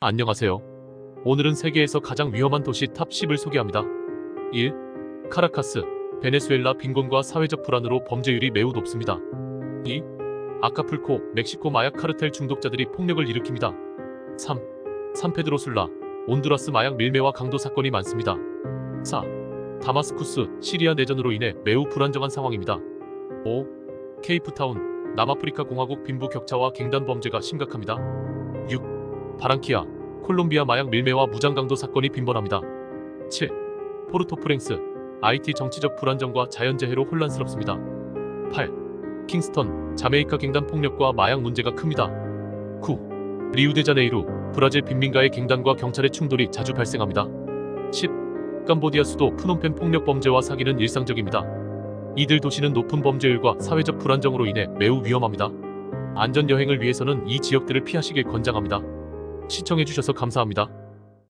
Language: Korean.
안녕하세요. 오늘은 세계에서 가장 위험한 도시 탑 10을 소개합니다. 1. 카라카스. 베네수엘라 빈곤과 사회적 불안으로 범죄율이 매우 높습니다. 2. 아카풀코. 멕시코 마약 카르텔 중독자들이 폭력을 일으킵니다. 3. 산페드로술라. 온두라스 마약 밀매와 강도 사건이 많습니다. 4. 다마스쿠스. 시리아 내전으로 인해 매우 불안정한 상황입니다. 5. 케이프타운. 남아프리카 공화국 빈부 격차와 갱단 범죄가 심각합니다. 6. 바랑키아. 콜롬비아 마약 밀매와 무장 강도 사건이 빈번합니다. 7. 포르토프랭스. IT 정치적 불안정과 자연재해로 혼란스럽습니다. 8. 킹스턴. 자메이카 갱단 폭력과 마약 문제가 큽니다. 9. 리우데자네이루. 브라질 빈민가의 갱단과 경찰의 충돌이 자주 발생합니다. 10. 캄보디아 수도 프놈펜 폭력 범죄와 사기는 일상적입니다. 이들 도시는 높은 범죄율과 사회적 불안정으로 인해 매우 위험합니다. 안전 여행을 위해서는 이 지역들을 피하시길 권장합니다. 시청해주셔서 감사합니다.